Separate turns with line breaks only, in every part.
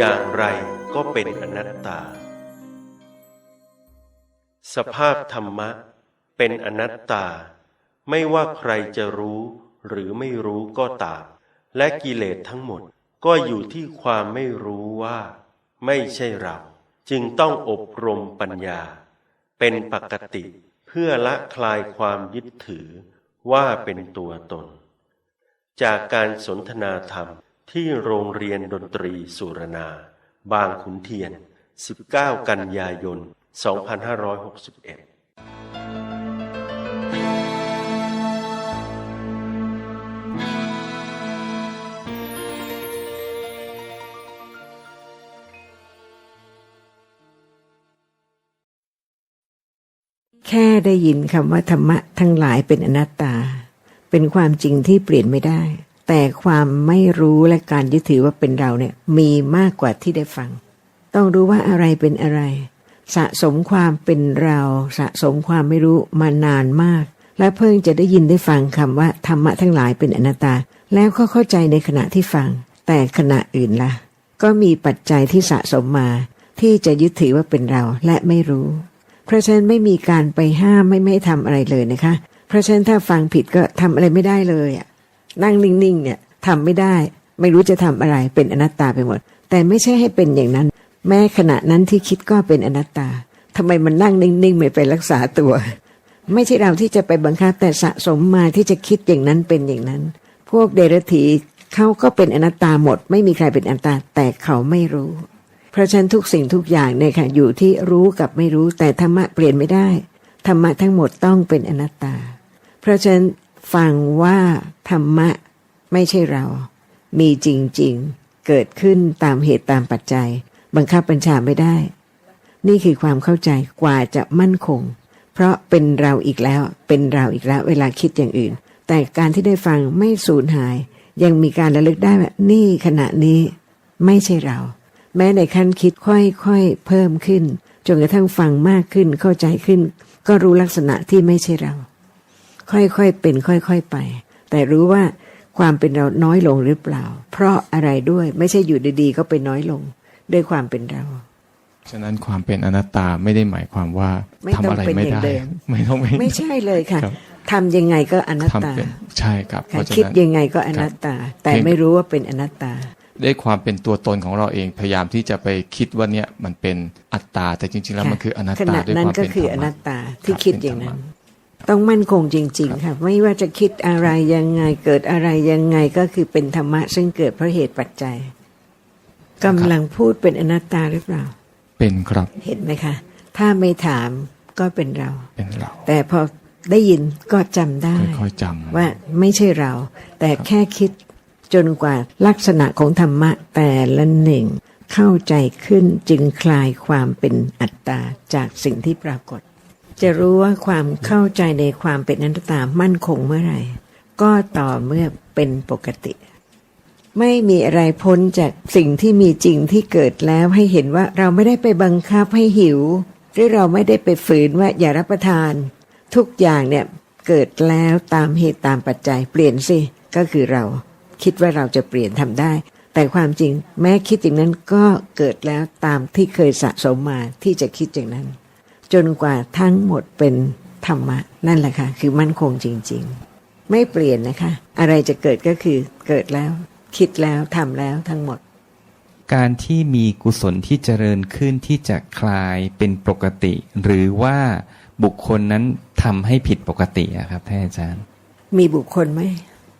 อย่างไรก็เป็นอนัตตา สภาพธรรมะเป็นอนัตตา ไม่ว่าใครจะรู้หรือไม่รู้ก็ตาม และกิเลสทั้งหมดก็อยู่ที่ความไม่รู้ว่า ไม่ใช่เรา จึงต้องอบรมปัญญา เป็นปกติเพื่อละคลายความยึดถือว่าเป็นตัวตน จากการสนทนาธรรม ที่โรงเรียนดนตรีสุรนา บางขุนเทียน 19 กันยายน 2561
แค่ได้ยินคำว่าธรรมะทั้งหลายเป็นอนัตตา เป็นความจริงที่เปลี่ยนไม่ได้ แต่ความไม่รู้และการยึดถือว่าเป็นเราเนี่ยมีมากกว่าที่ได้ฟัง ต้องรู้ว่าอะไรเป็นอะไร สะสมความเป็นเรา สะสมความไม่รู้มานานมาก และเพิ่งจะได้ยินได้ฟังคำว่าธรรมะทั้งหลายเป็นอนัตตา แล้วก็เข้าใจในขณะที่ฟัง แต่ขณะอื่นละ่ะ ก็มีปัจจัยที่สะสมมา ที่จะยึดถือว่าเป็นเราและไม่รู้ เพราะฉะนั้นไม่มีการไปห้ามไม่ไม่ทำอะไรเลยนะคะ เพราะฉะนั้นถ้าฟังผิดก็ทำอะไรไม่ได้เลยอะ นั่งนิ่งๆเนี่ยทำไม่ได้ ไม่รู้จะทำอะไรเป็นอนัตตาไปหมด แต่ไม่ใช่ให้เป็นอย่างนั้น แม้ขณะนั้นที่คิดก็เป็นอนัตตาทำไมมันนั่งนิ่งๆไม่ไปรักษาตัว ไม่ใช่เราที่จะไปบังคับแต่สะสมมาที่จะคิดอย่างนั้นเป็นอย่างนั้น พวกเดรัจฉีเขาก็เป็นอนัตตาหมด ไม่มีใครเป็นอนัตตาแต่เขาไม่รู้ เพราะฉะนั้นทุกสิ่งทุกอย่างเนี่ยค่ะอยู่ที่รู้กับไม่รู้แต่ธรรมะเปลี่ยนไม่ได้ธรรมะทั้งหมดต้องเป็นอนัตตา เพราะฉะนั้น ฟังว่าธรรมะไม่ใช่เรา มีจริง ๆ เกิดขึ้นตามเหตุตามปัจจัย บังคับบัญชาไม่ได้ นี่คือความเข้าใจกว่าจะมั่นคง เพราะเป็นเราอีกแล้ว เป็นเราอีกแล้ว เวลาคิดอย่างอื่น แต่การที่ได้ฟังไม่สูญหาย ยังมีการระลึกได้ว่านี่ขณะนี้ไม่ใช่เรา แม้ในขั้นคิดค่อยๆเพิ่มขึ้นจนกระทั่งฟังมากขึ้นเข้าใจขึ้น ก็รู้ลักษณะที่ไม่ใช่เรา ค่อยๆเป็น ค่อยๆไป แต่รู้ว่าความเป็นเราน้อยลงหรือเปล่า เพราะอะไรด้วยไม่ใช่อยู่ดีๆ ก็เป็นน้อยลงด้วยความเป็นเรา
ฉะนั้นความเป็นอนัตตาไม่ได้หมายความว่า
ไม่
ทำ
ต้อง
อะไร
เป็น
ไม่
อย่าง
ได้
เดิม
ไม่ต้องเป็น
ไม่ใช่เลยค่ะ
ครับ
ทำยังไงก็อนัต
ทำ
ตา
เป็นใช่ครับเพ
ค่ะ
ราะฉะ
คิด
นั้น
ยังไงก็อนัตตา แต่
เพียง
ไม่รู้ว่าเป็นอนัตตา
ด้วยความเป็นตัวตนของเราเองพยายามที่จะไปคิดว่าเนี่ยมันเป็นอัตตา แต่จริง ๆ แล้วมันคืออนัต
ข
ตา
ณะ
ด้วย
นั้น
ความ
ก็
เป็น
คือ
ธร
อ
ร
นั
มะ
ตตาที่
ครับ
คิด
เป็น
อย่างนั้น
ธรรม
ต้องมั่นคงจริง ๆ ค่ะ ไม่ว่าจะคิดอะไรยังไงเกิดอะไรยังไงก็คือเป็นธรรมะ ซึ่งเกิดเพราะเหตุปัจจัยกำลังพูดเป็นอนัตตาหรือเปล่า
เป็นครับ
เห็นไหมคะ ถ้าไม่ถามก็เป็นเรา
เป็นเรา
แต่พอได้ยินก็จำได้
ค่อยๆจำ
ว่าไม่ใช่เรา แต่แค่คิดจนกว่าลักษณะของธรรมะแต่ละหนึ่ง เข้าใจขึ้นจึงคลายความเป็นอัตตาจากสิ่งที่ปรากฏ จะรู้ว่าความเข้าใจในความเป็นอนัตตามั่นคงเมื่อไหร่ ก็ต่อเมื่อเป็นปกติ ไม่มีอะไรพ้นจากสิ่งที่มีจริงที่เกิดแล้วให้เห็นว่าเราไม่ได้ไปบังคับให้หิว หรือเราไม่ได้ไปฝืนว่าอย่ารับประทาน ทุกอย่างเนี่ยเกิดแล้วตามเหตุตามปัจจัยเปลี่ยนสิก็คือเราคิดว่าเราจะเปลี่ยนทำได้ แต่ความจริงแม้คิดอย่างนั้นก็เกิดแล้วตามที่เคยสะสมมาที่จะคิดอย่างนั้น จนกว่าทั้งหมดเป็นธรรมะนั่นแหละค่ะ คือมั่นคงจริง ๆ ไม่เปลี่ยนนะคะ อะไรจะเกิดก็คือเกิดแล้ว คิดแล้วทำแล้วทั้งหมด
การที่มีกุศลที่เจริญขึ้นที่จะคลายเป็นปกติ หรือว่าบุคคลนั้นทำให้ผิดปกติอะครับท่านอาจารย์
มีบุคคลไหม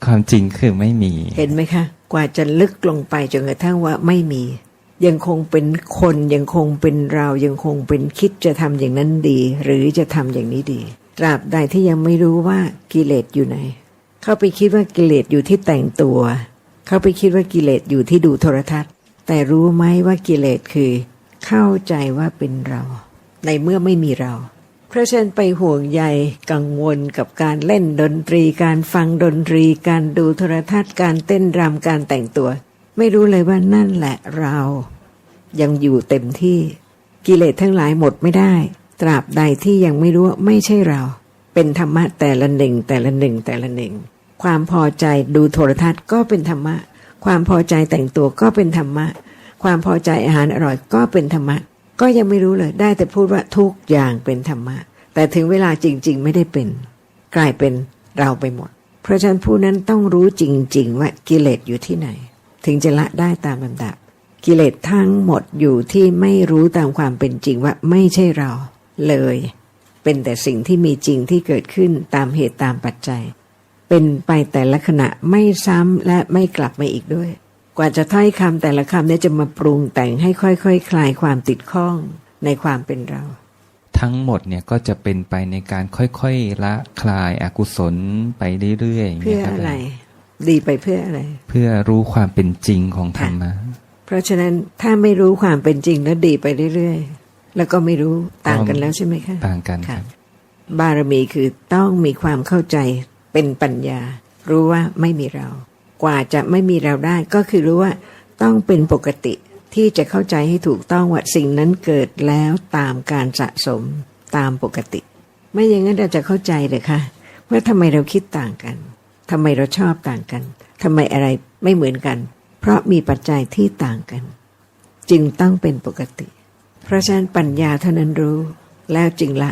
ความจริงคือไม่มี
เห็นไหมคะ กว่าจะลึกลงไปจนกระทั่งว่าไม่มี ยังคงเป็นคนยังคงเป็นเรายังคงเป็นคิดจะทำอย่างนั้นดี หรือจะทำอย่างนี้ดี ตราบใดที่ยังไม่รู้ว่ากิเลสอยู่ไหน เข้าไปคิดว่ากิเลสอยู่ที่แต่งตัว เข้าไปคิดว่ากิเลสอยู่ที่ดูโทรทัศน์ แต่รู้ไหมว่ากิเลสคือ เข้าใจว่าเป็นเรา ในเมื่อไม่มีเรา เพราะฉันไปห่วงใยกังวลกับการเล่นดนตรี การฟังดนตรี การดูโทรทัศน์ การเต้นรำการแต่งตัว ไม่รู้เลยว่านั่นแหละเรา ยังอยู่เต็มที่กิเลสทั้งหลายหมดไม่ได้ ตราบใดที่ยังไม่รู้ไม่ใช่เรา เป็นธรรมะแต่ละหนึ่งแต่ละหนึ่งแต่ละหนึ่ง ความพอใจดูโทรทัศน์ก็เป็นธรรมะ ความพอใจแต่งตัวก็เป็นธรรมะ ความพอใจอาหารอร่อยก็เป็นธรรมะ ก็ยังไม่รู้เลยได้แต่พูดว่าทุกอย่างเป็นธรรมะ แต่ถึงเวลาจริง ๆ ไม่ได้เป็น กลายเป็นเราไปหมด เพราะฉะนั้นผู้นั้นต้องรู้จริง ๆ ว่ากิเลสอยู่ที่ไหน ถึงจะละได้ตามลำดับ กิเลสทั้งหมดอยู่ที่ไม่รู้ตามความเป็นจริงว่าไม่ใช่เราเลย เป็นแต่สิ่งที่มีจริงที่เกิดขึ้นตามเหตุตามปัจจัย เป็นไปแต่ละขณะไม่ซ้ำและไม่กลับมาอีกด้วย กว่าจะถ้อยคำแต่ละคำเนี้จะมาปรุงแต่งให้ค่อยๆคคลายความติดข้องในความเป็นเรา
ทั้งหมดเนี่ยก็จะเป็นไปในการค่อยๆละคลายอากุศลไปเรื่อยๆย่าง
เพื่
งี้
อย
คบ
อะไร ดีไปเพื่ออะไร
เพื่อรู้ความเป็นจริงของธรรมะ
เพราะฉะนั้นถ้าไม่รู้ความเป็นจริงแล้วดีไปเรื่อยๆ แล้วก็ไม่รู้ต่างกันแล้วใช่ไหมคะ
ต่างกัน
ค่ะ
ครับ
บารมีคือต้องมีความเข้าใจเป็นปัญญา รู้ว่าไม่มีเรา กว่าจะไม่มีเราได้ก็คือรู้ว่าต้องเป็นปกติที่จะเข้าใจให้ถูกต้องว่าสิ่งนั้นเกิดแล้วตามการสะสมตามปกติ ไม่อย่างนั้นเราจะเข้าใจเลยค่ะว่าทำไมเราคิดต่างกัน ทำไมเราชอบต่างกันทำไมอะไรไม่เหมือนกัน เพราะมีปัจจัยที่ต่างกัน จึงต้องเป็นปกติ เพราะฉะนั้นปัญญาเท่านั้นรู้ แล้วจึงละ